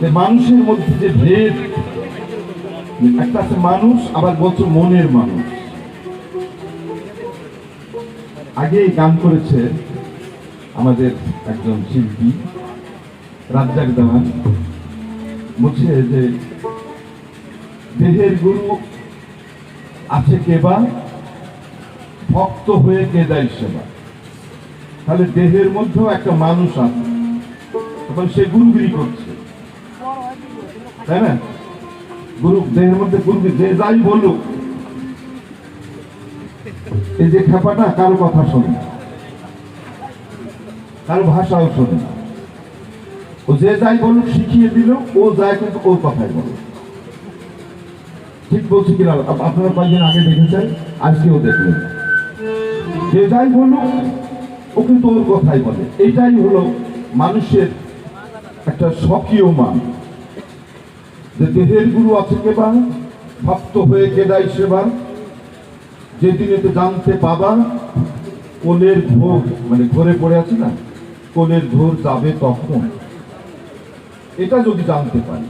যে মানুষের মধ্যে যে ভেদ, একটা আছে মানুষ, আবার বলছো মনের মানুষ। আগে গান করেছে আমাদের একজন শিল্পী, রাজ্জাক দেওয়ান বলছে যে, দেহের গুরু আছে কেবা ভক্ত হয়ে কে দেয় সেবা। তাহলে দেহের মধ্যেও একটা মানুষ আছে। তখন সে গুরুগিরি করছে। তাই না? গুরু, দেহের মধ্যে গুরুগিরি যে যাই বলুক, এই যে খেপাটা কারও কথা শোনে কারও ভাষাও শোনে ও যে যাই বলুক, শিখিয়ে দিল, ও যায় কিন্তু ওর কথাই বলে। ঠিক বলছি কিনা? আপ- আপনারা কয়েকদিন আগে দেখেছেন, আজকেও দেখলেন। যে যাই বলুক, ও কিন্তু ওর কথাই বলে। এটাই হলো মানুষের একটা স্বকীয় মান যে দেহের গুরু আছে কেবা ভক্ত হয়ে কেদাই সেবা যেদিনেতে জানতে পাবা, কোলের ঘোর মানে ঘরে পড়ে আছে না, কোলের ঘোর যাবে তখন। এটা যদি জানতে পারি।